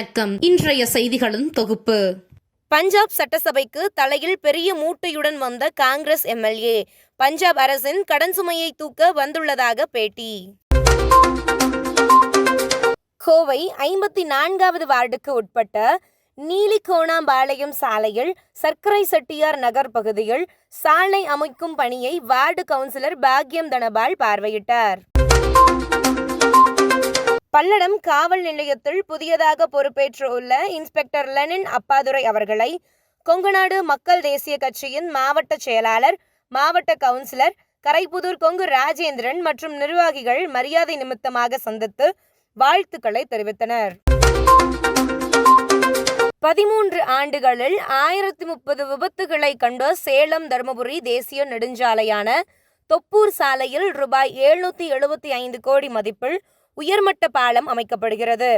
வணக்கம். இன்றைய செய்திகளின் தொகுப்பு. பஞ்சாப் சட்டசபைக்கு தலையில் பெரிய மூட்டையுடன் வந்த காங்கிரஸ் எம்எல்ஏ. பஞ்சாப் அரசின் கடன் சுமையை தூக்க வந்துள்ளதாக பேட்டி. கோவை ஐம்பத்தி நான்காவது வார்டுக்கு உட்பட்ட நீலிகோணாம்பாளையம் சாலையில் சர்க்கரை செட்டியார் நகர் பகுதியில் சாலை அமைக்கும் பணியை வார்டு கவுன்சிலர் பாக்யம் தனபால் பார்வையிட்டார். பல்லடம் காவல் நிலையத்தில் புதியதாக பொறுப்பேற்றுள்ள இன்ஸ்பெக்டர் லெனின் அப்பாதுரை அவர்களை கொங்குநாடு மக்கள் தேசிய கட்சியின் மாவட்ட செயலாளர் மாவட்ட கவுன்சிலர் கரைப்புதூர் கொங்கு ராஜேந்திரன் மற்றும் நிர்வாகிகள் மரியாதை நிமித்தமாக சந்தித்து வாழ்த்துக்களை தெரிவித்தனர். பதிமூன்று ஆண்டுகளில் ஆயிரத்தி முப்பது விபத்துகளை கண்ட சேலம் தருமபுரி தேசிய நெடுஞ்சாலையான தொப்பூர் சாலையில் ரூபாய் எழுநூத்தி எழுபத்தி ஐந்து கோடி மதிப்பில் உயர்மட்ட பாலம் அமைக்கப்படுகிறது.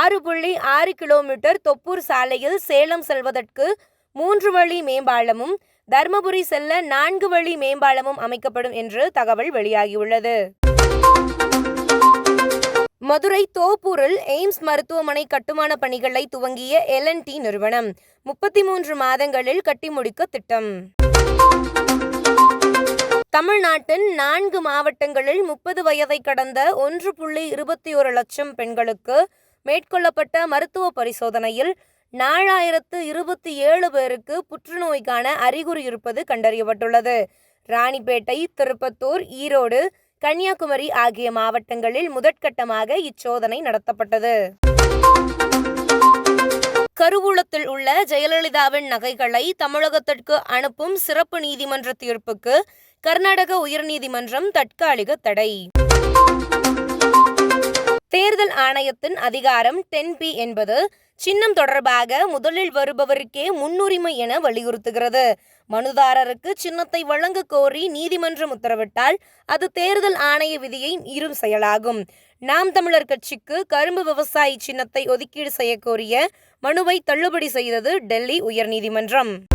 ஆறு புள்ளி ஆறு கிலோமீட்டர் தொப்பூர் சாலையில் சேலம் செல்வதற்கு மூன்று வழி மேம்பாலமும் தர்மபுரி செல்ல நான்கு வழி மேம்பாலமும் அமைக்கப்படும் என்று தகவல் வெளியாகியுள்ளது. மதுரை தோப்பூரில் எய்ம்ஸ் மருத்துவமனை கட்டுமான பணிகளை துவங்கிய எல்என்டி நிறுவனம் முப்பத்தி மூன்று மாதங்களில் கட்டி முடிக்க திட்டம். தமிழ்நாட்டின் நான்கு மாவட்டங்களில் முப்பது வயதை கடந்த ஒன்று புள்ளி இருபத்தி ஒரு லட்சம் பெண்களுக்கு மேற்கொள்ளப்பட்ட மருத்துவ பரிசோதனையில் நாலாயிரத்து இருபத்தி ஏழு பேருக்கு புற்றுநோய்க்கான அறிகுறி இருப்பது கண்டறியப்பட்டுள்ளது. ராணிப்பேட்டை திருப்பத்தூர் ஈரோடு கன்னியாகுமரி ஆகிய மாவட்டங்களில் முதற்கட்டமாக இச்சோதனை நடத்தப்பட்டது. கருவூலத்தில் உள்ள ஜெயலலிதாவின் நகைகளை தமிழகத்திற்கு அனுப்பும் சிறப்பு நீதிமன்ற தீர்ப்புக்கு கர்நாடக உயர்நீதிமன்றம் தற்காலிக தடை. தேர்தல் ஆணையத்தின் அதிகாரம் டென் பி என்பது சின்னம் தொடர்பாக முதலில் வருபவருக்கே முன்னுரிமை என வலியுறுத்துகிறது. மனுதாரருக்கு சின்னத்தை வழங்க கோரி நீதிமன்றம் உத்தரவிட்டால் அது தேர்தல் ஆணைய விதியை மீறும் செயலாகும். நாம் தமிழர் கட்சிக்கு கரும்பு விவசாயி சின்னத்தை ஒதுக்கீடு செய்யக்கோரிய மனுவை தள்ளுபடி செய்தது டெல்லி உயர்நீதிமன்றம்.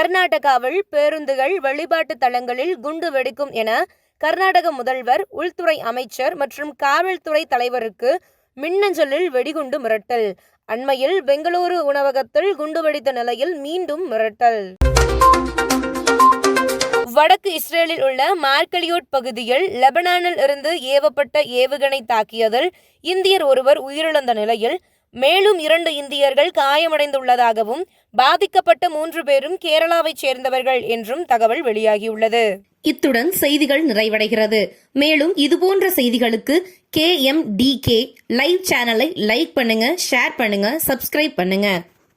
கர்நாடகாவில் பேருந்துகள் வழிபாட்டு தலங்களில் குண்டு வெடிக்கும் என கர்நாடக முதல்வர் உள்துறை அமைச்சர் மற்றும் காவல்துறை தலைவருக்கு மின்னஞ்சலில் வெடிகுண்டு மிரட்டல். அண்மையில் பெங்களூரு உணவகத்தில் குண்டு வெடித்த நிலையில் மீண்டும் மிரட்டல். வடக்கு இஸ்ரேலில் உள்ள மார்கலியோட் பகுதியில் லெபனானில் இருந்து ஏவப்பட்ட ஏவுகணை தாக்கியதில் இந்தியர் ஒருவர் உயிரிழந்த நிலையில் மேலும் இரண்டு இந்தியர்கள் காயமடைந்துள்ளதாகவும் பாதிக்கப்பட்ட மூன்று பேரும் கேரளாவைச் சேர்ந்தவர்கள் என்றும் தகவல் வெளியாகியுள்ளது. இத்துடன் செய்திகள் நிறைவடைகிறது. மேலும் இதுபோன்ற செய்திகளுக்கு K M D K live சேனலை லைக் பண்ணுங்க ஷேர் பண்ணுங்க சப்ஸ்கிரைப் பண்ணுங்க.